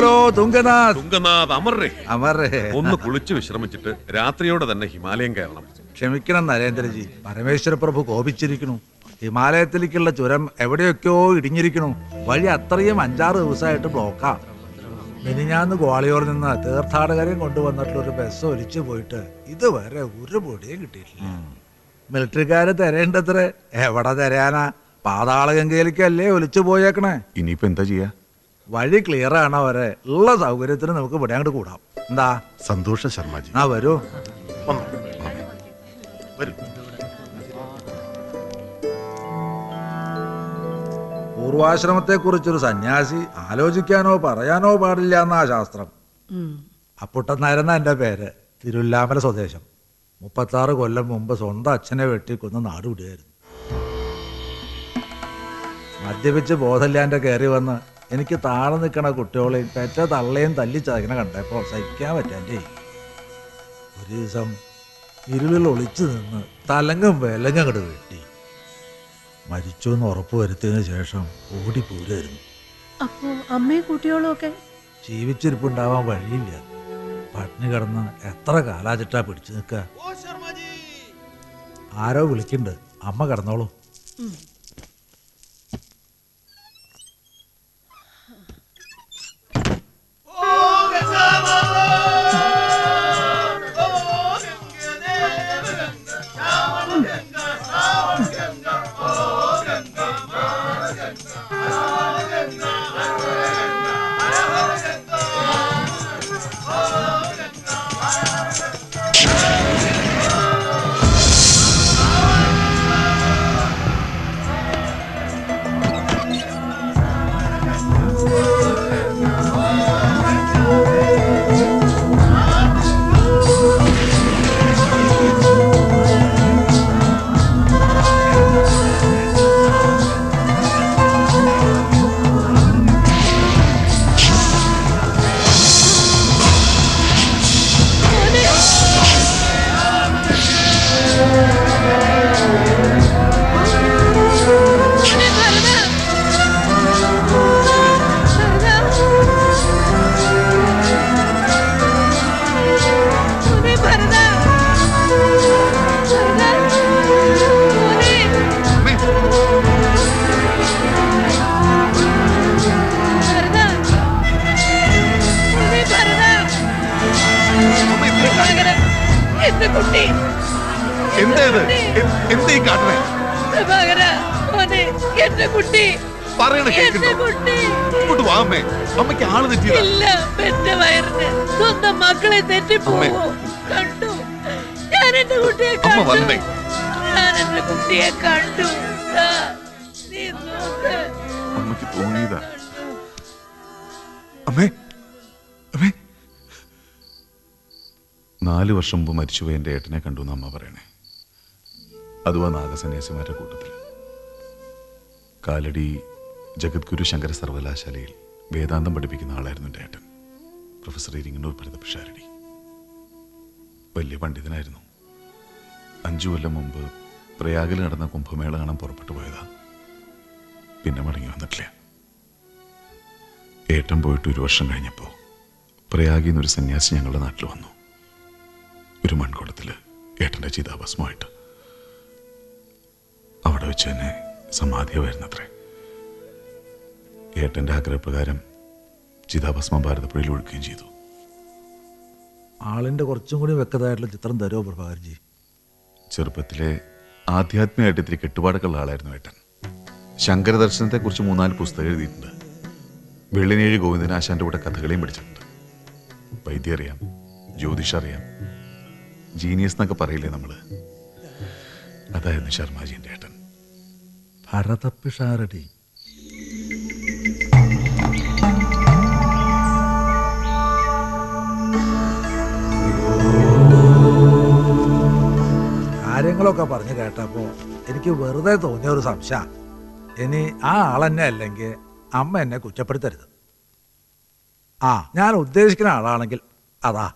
ബോലോ തുങ്കനാഥ് തുങ്കനാഥ് അമർറേ അമർറേ ഒന്ന് കുളിച്ച് വിശ്രമിച്ചിട്ട് രാത്രിയോടെ തന്നെ ഹിമാലയം കയറണം. ക്ഷമിക്കണം നരേന്ദ്രജി. പരമേശ്വര പ്രഭു കോപിച്ചിരിക്കണു ഹിമാലയത്തിലേക്കുള്ള ചുരം എവിടെയൊക്കെയോ ഇടിഞ്ഞിരിക്കണു വഴി അത്രയും അഞ്ചാറ് ദിവസമായിട്ട് ബ്ലോക്കാ. മിനിഞ്ഞാന്ന് ഗ്വാളിയോറിൽ നിന്ന് തീർത്ഥാടകരെയും കൊണ്ടുവന്നിട്ടുള്ള ഒരു ബസ് ഒലിച്ചു പോയിട്ട് ഇതുവരെ ഒരു പൊടിയും കിട്ടിയിട്ടില്ല. മിലിറ്ററിക്കാര് തരേണ്ടത്ര എവിടെ തരാനാ പാതാളഗംഗയിലേക്കല്ലേ ഒലിച്ചു പോയേക്കണേ? ഇനിയിപ്പോ എന്താ ചെയ്യാ? വഴി ക്ലിയർ ആണ് അവരെ. ഉള്ള സൗകര്യത്തിന് നമുക്ക് ഇവിടെ അങ്ങോട്ട് കൂടാം. എന്താ? സന്തോഷ ശർമ്മജി ആ വരൂ. വരൂ. പൂർവാശ്രമത്തെ കുറിച്ചൊരു സന്യാസി ആലോചിക്കാനോ പറയാനോ പാടില്ല എന്നാ ശാസ്ത്രം. അപ്പുട്ടനായിരുന്ന എന്റെ പേര്? തിരുല്ലാമല സ്വദേശം. മുപ്പത്താറ് കൊല്ലം മുമ്പ് സ്വന്തം അച്ഛനെ വെട്ടിക്കൊന്ന് നാട് വിടുകയായിരുന്നു. മദ്യപിച്ച് ബോധല്ലാന്റെ കയറി വന്ന് എനിക്ക് താഴെ നിൽക്കണ കുട്ടികളെയും പെറ്റ തള്ളയും തല്ലി ചതക്കണ കണ്ടപ്പോൾ സഹിക്കാൻ പറ്റാന്റെ ഒരു ദിവസം ഇരുളിൽ ഒളിച്ചു നിന്ന് തലങ്ങും വിലങ്ങും അങ്ങോട്ട് വെട്ടി. മരിച്ചു എന്ന് ഉറപ്പ് വരുത്തിയതിന് ശേഷം ഓടിപ്പോരായിരുന്നു അപ്പോ അമ്മയും കുട്ടികളും ഒക്കെ? ജീവിച്ചിരിപ്പുണ്ടാവാൻ വഴിയില്ല. പട്ടിണി കിടന്ന് എത്ര കാലാചിട്ടാ പിടിച്ചു നിൽക്കുക? ആരോ വിളിക്കുന്നുണ്ട്. അമ്മ കിടന്നോളൂ. അമ്മയ്ക്ക് ആൾ തെറ്റിയതാ. ഇല്ല വയറിന് സ്വന്തം മക്കളെ തെറ്റിപ്പോവോ? കണ്ടു. ഞാൻ എന്റെ കുട്ടിയെ അമ്മ കണ്ടു. ഞാൻ എന്റെ കുട്ടിയെ അമ്മയ്ക്ക് തോന്നിയതാ. അമ്മേ അമ്മേ. നാല് വർഷം മുമ്പ് മരിച്ചുപോയ എന്റെ ഏട്ടനെ കണ്ടു എന്ന് അമ്മ പറയണേ. അതുവാ നാഗസന്യാസിമാരുടെ കൂട്ടത്തിൽ. കാലടി ജഗദ്ഗുരു ശങ്കര സർവകലാശാലയിൽ വേദാന്തം പഠിപ്പിക്കുന്ന ആളായിരുന്നു എന്റെ ഏട്ടൻ. പ്രൊഫസർ ഇരിങ്ങന്നൂർ ഭരതപിഷാരടി വലിയ പണ്ഡിതനായിരുന്നു. അഞ്ചു കൊല്ലം മുമ്പ് പ്രയാഗിൽ നടന്ന കുംഭമേള കാണാൻ പുറപ്പെട്ടു പോയതാ. പിന്നെ മടങ്ങി വന്നിട്ടില്ല. ഏട്ടൻ പോയിട്ട് ഒരു വർഷം കഴിഞ്ഞപ്പോൾ പ്രയാഗിൽ നിന്നൊരു സന്യാസി ഞങ്ങളുടെ നാട്ടിൽ വന്നു. ഒരു മൺകുടത്തിൽ ഏട്ടന്റെ ചിതാഭസ്മമായിട്ട്. അവിടെ വെച്ച് തന്നെ സമാധിയായിരുന്നത്രേ ഏട്ടന്റെ ആഗ്രഹപ്രകാരം ചിതാഭസ്മം ഭാരതപ്പുഴയിൽ ഒഴുക്കുകയും ചെയ്തു. ആളിന്റെ കുറച്ചും കൂടി വ്യക്തമായിട്ടുള്ള ചിത്രം തരുമോ പ്രഭാകർജി? ചെറുപ്പത്തിലെ ആധ്യാത്മികമായിട്ട് ഇത്തിരി കെട്ടുപാടൊക്കെ ഉള്ള ആളായിരുന്നു ഏട്ടൻ. ശങ്കരദർശനത്തെക്കുറിച്ച് മൂന്നാൽ പുസ്തകം എഴുതിയിട്ടുണ്ട്. വെള്ളിനേഴി ഗോവിന്ദനാശാന്റെ കൂടെ കഥകളെയും പഠിച്ചിട്ടുണ്ട്. വൈദ്യം അറിയാം ജ്യോതിഷം അറിയാം ജീനിയസ് എന്നൊക്കെ പറയില്ലേ നമ്മൾ? അതായിരുന്നു ശർമാജിന്റെ ഏട്ടൻ. ഭരതപ്പിഷാരടി കാര്യങ്ങളൊക്കെ പറഞ്ഞു കേട്ടപ്പോൾ എനിക്ക് വെറുതെ തോന്നിയ ഒരു സംശയ. ഇനി ആ ആളെന്നെ അല്ലെങ്കിൽ അമ്മ എന്നെ കുറ്റപ്പെടുത്തരുത്. ആ ഞാൻ ഉദ്ദേശിക്കുന്ന ആളാണെങ്കിൽ അതാ.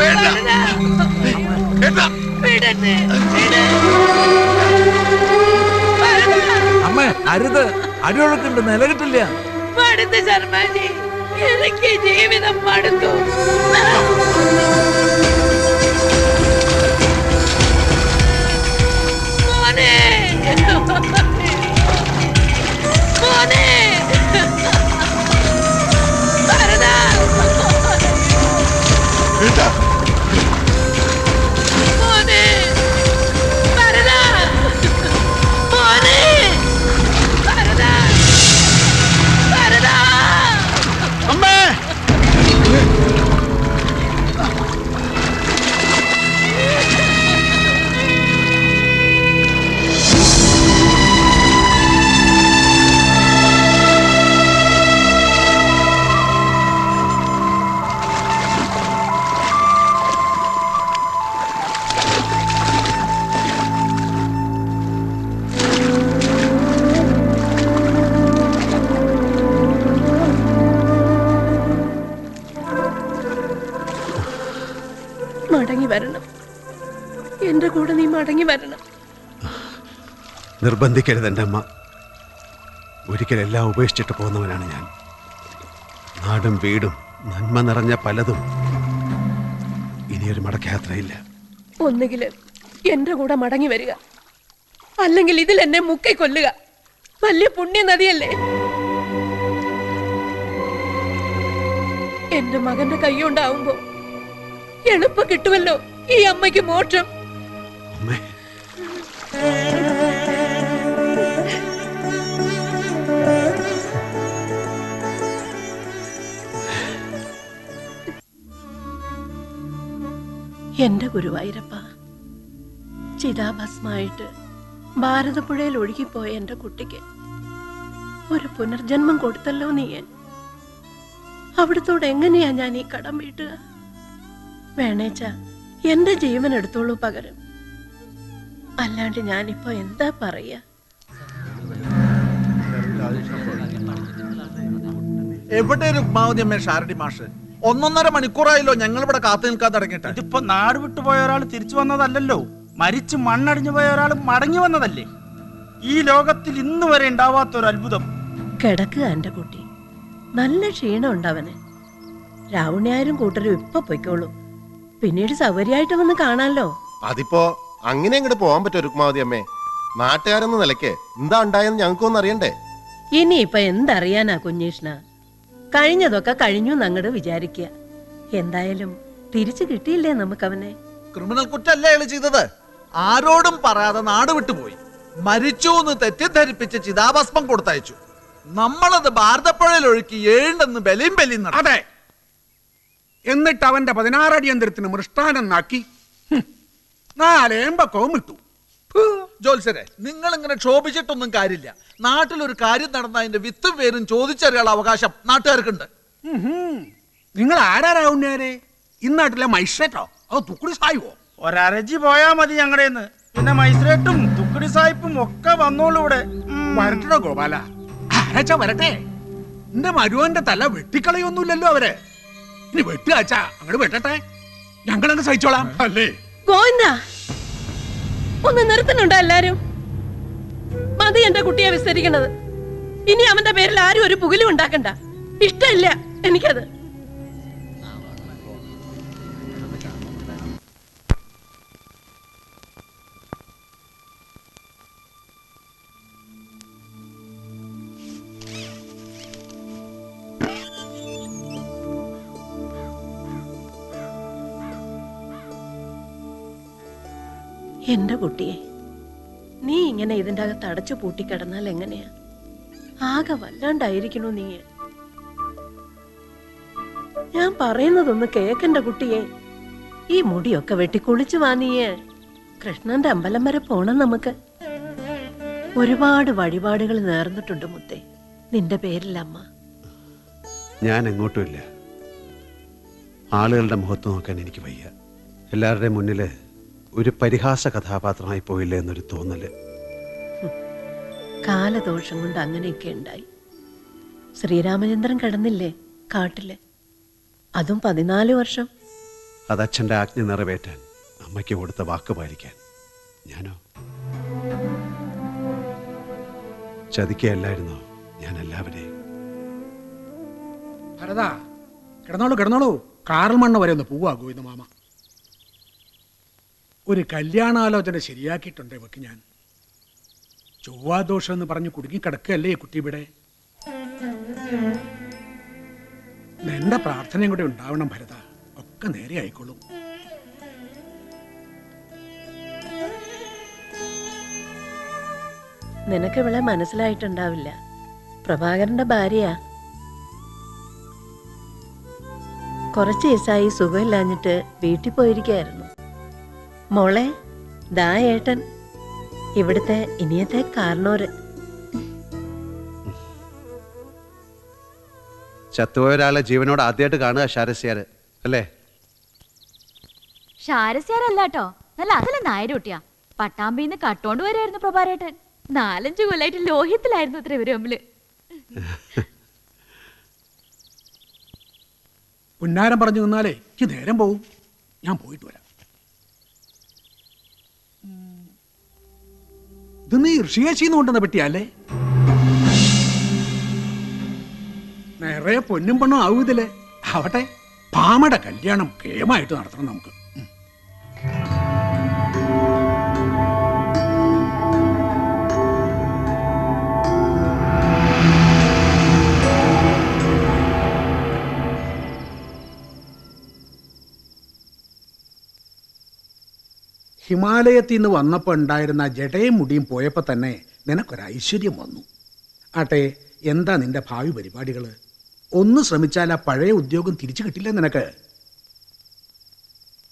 വേണ്ട? അമ്മേ അരുത്. അടിയൊഴുക്കുണ്ട് നിലകിട്ടില്ല. മടുത്ത് ശർമാജി എനിക്ക് ജീവിതം മടുത്തു മടങ്ങി വരണം. എന്റെ കൂടെ നീ മടങ്ങി വരണം. നിർബന്ധിക്കരുത് എന്റെ അമ്മ. ഒരിക്കലെല്ലാം ഉപേക്ഷിച്ചിട്ട് പോകുന്നവനാണ് ഞാൻ. നാടും വീടും നന്മ നിറഞ്ഞ പലതും ഇനിയൊരു മടക്കയാത്രയില്ല. ഒന്നുകിൽ എന്റെ കൂടെ മടങ്ങി വരിക. അല്ലെങ്കിൽ ഇതിൽ എന്നെ മുക്കി കൊല്ലുക. വലിയ പുണ്യ നദിയല്ലേ എന്റെ മകന്റെ കൈയുണ്ടാവുമ്പോ എളുപ്പം കിട്ടുമല്ലോ ഈ അമ്മയ്ക്ക് മോക്ഷം. അമ്മേ. എന്റെ ഗുരുവായൂരപ്പ ചിതാഭസ്മായിട്ട് ഭാരതപ്പുഴയിൽ ഒഴുകിപ്പോയ എന്റെ കുട്ടിക്ക് ഒരു പുനർജന്മം കൊടുത്തല്ലോ നീ അവിടത്തോട് എങ്ങനെയാ ഞാൻ ഈ കടം വീട്ടുക? വേണേച്ച എന്റെ ജീവൻ എടുത്തോളൂ പകരം. അല്ലാണ്ട് ഞാനിപ്പോ എന്താ പറയാ? എവിടെ രുക്മാവതി അമ്മേ ഷാരടി മാഷ്? ഒന്നൊന്നര മണിക്കൂറായല്ലോ ഞങ്ങൾ ഇവിടെ കാത്തു നിൽക്കാൻ തുടങ്ങിയിട്ട് ഇതിപ്പോ നാട് വിട്ടുപോയ ഒരാൾ തിരിച്ചു വന്നതല്ലല്ലോ. മരിച്ച് മണ്ണടിഞ്ഞു പോയ ഒരാൾ മടങ്ങി വന്നതല്ലേ? ഈ ലോകത്തിൽ ഇന്ന് വരെ ഉണ്ടാവാത്ത ഒരു അത്ഭുതം. കിടക്കുക എന്റെ കുട്ടി. നല്ല ക്ഷീണം ഉണ്ടവന് രാവണിയായാലും കൂട്ടരും ഇപ്പൊ പൊയ്ക്കോളൂ. പിന്നീട് സൗകര്യമായിട്ട് വന്ന് കാണാലോ. അതിപ്പോ അങ്ങനെ അങ്ങോട്ട് പോവാൻ പറ്റും രുക്മാവതി അമ്മേ? നാട്ടുകാരെന്ന നിലയ്ക്ക് എന്താ ഉണ്ടായെന്ന് ഞങ്ങൾക്കൊന്നും അറിയണ്ടേ? ഇനിയിപ്പൊ എന്തറിയാനാ കുഞ്ഞീഷ്ണ? കഴിഞ്ഞതൊക്കെ കഴിഞ്ഞു അങ്ങോട്ട് വിചാരിക്കുക എന്തായാലും തിരിച്ചു കിട്ടിയില്ലേ നമുക്ക് അവനെ ക്രിമിനൽ കുറ്റല്ലേ അയാൾ ചെയ്തത്? ആരോടും പറയാതെ നാട് വിട്ടുപോയി. മരിച്ചു എന്ന് തെറ്റിദ്ധരിപ്പിച്ച് ചിതാഭസ്മം കൊടുത്തയച്ചു. നമ്മളത് ഭാരതപ്പുഴയിൽ ഒഴുക്കി ഏഴുണ്ടെന്ന് ബലിയും ബലിയും നടത്തി. എന്നിട്ട് അവന്റെ പതിനാറടി യന്ത്രത്തിന് മൃഷ്ടാനം നാക്കി നാലേമ്പക്കവും ഇട്ടു ജോത്സരെ നിങ്ങൾ ഇങ്ങനെ ക്ഷോഭിച്ചിട്ടൊന്നും കാര്യമില്ല. നാട്ടിലൊരു കാര്യം നടന്ന അതിന്റെ വിത്തും പേരും ചോദിച്ചറിയാനുള്ള അവകാശം നാട്ടുകാർക്കുണ്ട്. നിങ്ങൾ ആരാരാവുന്നേരെ ഇന്നാട്ടിലെ മൈസ്രേറ്റോ അതോ തുക്കുടി സായുവോ? ഒരരജി പോയാ മതി ഞങ്ങളുടെ പിന്നെ മൈസ്രേട്ടും തുക്കുടി സായിപ്പും ഒക്കെ വന്നോളൂ ഇവിടെ. വരട്ടെടോ വരട്ടോ ഗോപാല. അരച്ച വരട്ടെ. എന്റെ മരുവന്റെ തല വെട്ടിക്കളയൊന്നുമില്ലല്ലോ അവർ. ഇനി വെട്ടുകാച്ചാ അങ്ങോട്ട് വെട്ടട്ടെ ഞങ്ങളങ്ങ് സഹിച്ചോളാം. അല്ലേ? ഗോവിന്ദ ഒന്ന് നിർത്തുന്നുണ്ടോ എല്ലാരും? മതി എന്റെ കുട്ടിയെ വിസ്തരിക്കണത്. ഇനി അവന്റെ പേരിൽ ആരും ഒരു പുകലും ഉണ്ടാക്കണ്ട. ഇഷ്ടമില്ല എനിക്കത്. എന്റെ കുട്ടിയെ. നീ ഇങ്ങനെ ഇതിന്റെ അകത്ത് അടച്ചു പൂട്ടിക്കിടന്നാൽ എങ്ങനെയാ? ആകെ വല്ലാണ്ടായിരിക്കണു നീ. ഞാൻ പറയുന്നതൊന്ന് കേക്കണ്ട കുട്ടിയെ. ഈ മുടിയൊക്കെ വെട്ടി കുളിച്ചു വാ നീയെ കൃഷ്ണന്റെ അമ്പലം വരെ പോണം നമുക്ക്. ഒരുപാട് വഴിപാടുകൾ നേർന്നിട്ടുണ്ട് മുത്തേ. നിന്റെ പേരിൽ അമ്മ ഞാൻ എങ്ങോട്ടുമില്ല ആളുകളുടെ മുഖത്ത് നോക്കാൻ എനിക്ക് വയ്യ. എല്ലാവരുടെയും മുന്നിൽ ഒരു പരിഹാസ കഥാപാത്രമായി പോയില്ലേ എന്നൊരു തോന്നൽ. കാലദോഷം കൊണ്ട് അങ്ങനെയൊക്കെ ഉണ്ടായി. ശ്രീരാമചന്ദ്രൻ കിടന്നില്ലേ കാട്ടിൽ? അതും പതിനാല് വർഷം. അത് അച്ഛന്റെ ആജ്ഞ നിറവേറ്റാൻ അമ്മയ്ക്ക് കൊടുത്ത വാക്ക് പാലിക്കാൻ. ഞാനോ? ചതിക്കുകയല്ലായിരുന്നോ ഞാൻ എല്ലാവരെയും? ഭരതാ കിടന്നോളൂ കിടന്നോളൂ. കാറൽ മണ്ണ വരെ ഒന്ന് പോവാ ഗോവിന്ദ മാമ. ഒരു കല്യാണാലോചന ശരിയാക്കിയിട്ടുണ്ട് ഇവക്ക് ഞാൻ. ചൊവ്വാദോഷം എന്ന് പറഞ്ഞ് കുടുങ്ങിക്കിടക്കുകയല്ലേ ഈ കുട്ടി ഇവിടെ? എന്റെ പ്രാർത്ഥനയും കൂടെ ഉണ്ടാവണം ഭരത. ഒക്കെ നേരെ ആയിക്കോളും. നിനക്ക് ഇവളെ മനസ്സിലായിട്ടുണ്ടാവില്ല. പ്രഭാകരന്റെ ഭാര്യയാ. കുറച്ച് ദിവസമായി സുഖമില്ലാഞ്ഞിട്ട് വീട്ടിൽ പോയിരിക്കായിരുന്നു മോളെ ദാ ഏട്ടൻ. ഇവിടുത്തെ ഇനിയത്തെ കാരണോര് ചത്തുപോയ ഒരാളെ ജീവനോട് ആദ്യമായിട്ട് കാണുക ശാരസ്യാര് അല്ലേ? ഷാരസ്യാരല്ലാട്ടോ നല്ല അതല്ല നായരൂട്ടിയാ. പട്ടാമ്പിന്ന് കട്ടോണ്ട് വരായിരുന്നു പ്രഭാരേട്ടൻ. നാലഞ്ചു കൊല്ലായിട്ട് ലോഹിത്തിലായിരുന്നു അത്ര ഇവർ തമ്മിൽ. പുന്നാരം പറഞ്ഞു നിന്നാലേ എനിക്ക് നേരം പോവും. ഞാൻ പോയിട്ട് വരാം. ഇത് നീ ഋഷിയേശിന്ന് കൊണ്ടുവന്ന പെട്ടിയല്ലേ? നിറയെ പൊന്നും പെണ്ണും ആവൂതില്ലേ ആവട്ടെ പാമയുടെ കല്യാണം കേമായിട്ട് നടത്തണം നമുക്ക്. ഹിമാലയത്തിൽ നിന്ന് വന്നപ്പോൾ ഉണ്ടായിരുന്ന ജടയും മുടിയും പോയപ്പോൾ തന്നെ നിനക്കൊരു ഐശ്വര്യം വന്നു. ആട്ടെ എന്താ നിന്റെ ഭാവി പരിപാടികൾ ഒന്ന് ശ്രമിച്ചാൽ ആ പഴയ ഉദ്യോഗം തിരിച്ചു കിട്ടില്ല നിനക്ക്?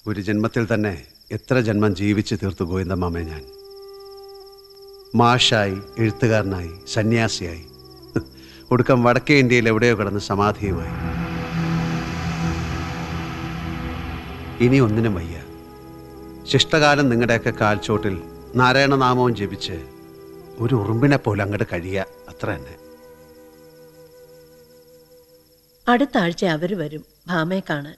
ഒരു ജന്മത്തിൽ തന്നെ എത്ര ജന്മം ജീവിച്ചു തീർത്തു ഗോവിന്ദമാമേ ഞാൻ? മാഷായി എഴുത്തുകാരനായി സന്യാസിയായി. ഒടുക്കം വടക്കേ ഇന്ത്യയിൽ എവിടെയോ കിടന്ന് സമാധിയുമായി. ഇനി ഒന്നിനും വയ്യ. ശിഷ്ടകാലം നിങ്ങളുടെയൊക്കെ കാൽച്ചോട്ടിൽ നാരായണനാമവും ജപിച്ച് ഒരു ഉറുമ്പിനെ പോലെ അങ്ങോട്ട് കഴിയുക അത്ര തന്നെ. അടുത്ത ആഴ്ച അവർ വരും ഭാമയെ കാണാൻ.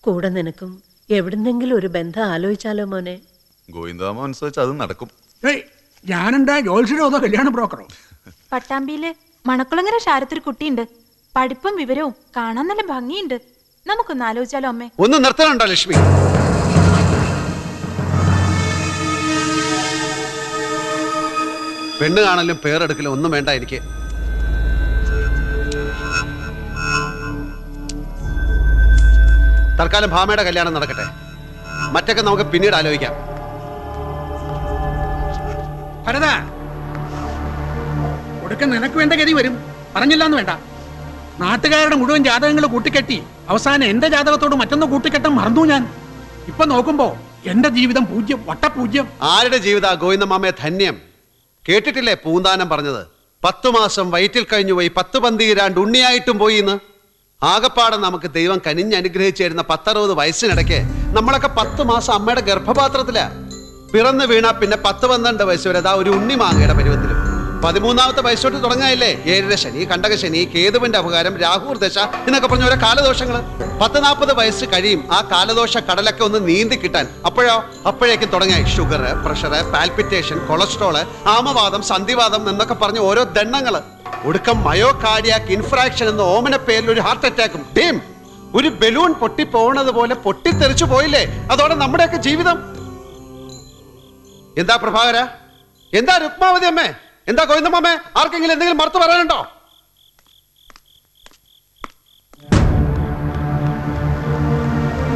കൂടെ നിനക്കും എവിടുന്നെങ്കിലും ഒരു ബന്ധം ആലോചിച്ചാലോ മോനെ? ഗോവിന്ദാമ അനുസരിച്ച് അത് നടക്കും. ഏയ് ഞാനെന്താ ജോത്സ്യനോ അതോ കല്യാണ ബ്രോക്കറോ? പട്ടാമ്പിയിൽ മണക്കുളങ്ങര ഷാരത്തൊരു കുട്ടിയുണ്ട്. പഠിപ്പും വിവരവും കാണാൻ നല്ല ഭംഗിയുണ്ട്. നമുക്കൊന്ന് ആലോചിച്ചാലോ അമ്മേ? ഒന്ന് നിർത്തണുണ്ടോ ലക്ഷ്മി? പെണ്ണ് കാണലും പേരെടുക്കലും ഒന്നും വേണ്ട എനിക്ക്. തൽക്കാലം ഭാമയുടെ കല്യാണം നടക്കട്ടെ. മറ്റൊക്കെ നമുക്ക് പിന്നീട് ആലോചിക്കാം. ഭരത! ഒടുക്കം നിനക്ക് വേണ്ട ഗതി വരും. പറഞ്ഞില്ലാന്ന് വേണ്ട. നാട്ടുകാരുടെ മുഴുവൻ ജാതകങ്ങൾ കൂട്ടിക്കെട്ടി. അവസാനം എന്റെ ജാതകത്തോട് മറ്റൊന്ന് കൂട്ടിക്കെട്ടാൻ മറന്നു ഞാൻ. ഇപ്പൊ നോക്കുമ്പോ എന്റെ ജീവിതം പൂജ്യം വട്ടപൂജ്യം. ആരുടെ ജീവിത ഗോവിന്ദമാമയെ ധന്യം? കേട്ടിട്ടില്ലേ പൂന്താനം പറഞ്ഞത്? പത്തു മാസം വയറ്റിൽ കഴിഞ്ഞു പോയി പത്ത് പന്തീരാണ്ട് ഉണ്ണിയായിട്ടും പോയി എന്ന് ആകപ്പാടെ നമുക്ക് ദൈവം കനിഞ്ഞ് അനുഗ്രഹിച്ചിരുന്ന പത്തറുപത് വയസ്സിനിടയ്ക്ക് നമ്മളൊക്കെ പത്ത് മാസം അമ്മയുടെ ഗർഭപാത്രത്തിലാ. പിറന്നു വീണാ പിന്നെ പത്ത് പന്ത്രണ്ട് വയസ്സ് വരെ അതാ ഒരു ഉണ്ണി മാങ്ങയുടെ പരുവത്തിലും. പതിമൂന്നാമത്തെ വയസ്സോട്ട് തുടങ്ങാനില്ലേ? ഏഴര ശനി കണ്ടക ശനി കേതുവിന്റെ അപകാരം രാഹുർ ദശ എന്നൊക്കെ പറഞ്ഞ ഓരോ കാലദോഷങ്ങൾ പത്ത് നാൽപ്പത് വയസ്സ് കഴിയും ആ കാലദോഷ കടലൊക്കെ ഒന്ന് നീന്തി കിട്ടാൻ. അപ്പോഴോ? അപ്പോഴേക്കും തുടങ്ങായി ഷുഗർ പ്രഷർ പാൽപിറ്റേഷൻ കൊളസ്ട്രോൾ ആമവാദം സന്ധിവാദം എന്നൊക്കെ പറഞ്ഞ ഓരോ ദണ്ണങ്ങൾ. ഒടുക്കം മയോ കാർഡിയാക് ഇൻഫ്രാക്ഷൻ എന്ന ഓമന പേരിൽ ഒരു ഹാർട്ട് അറ്റാക്കും. ടീം ഒരു ബലൂൺ പൊട്ടി പൊട്ടിപ്പോണത് പോലെ പൊട്ടിത്തെറിച്ചു പോയില്ലേ? അതോടെ നമ്മുടെയൊക്കെ ജീവിതം. എന്താ പ്രഭാകര? എന്താ രുക്മാവതി അമ്മേ? എന്താ ഗോവിന്ദമ്മേ ആർക്കെങ്കിലും എന്തെങ്കിലും മറുത്തു പറയാനുണ്ടോ?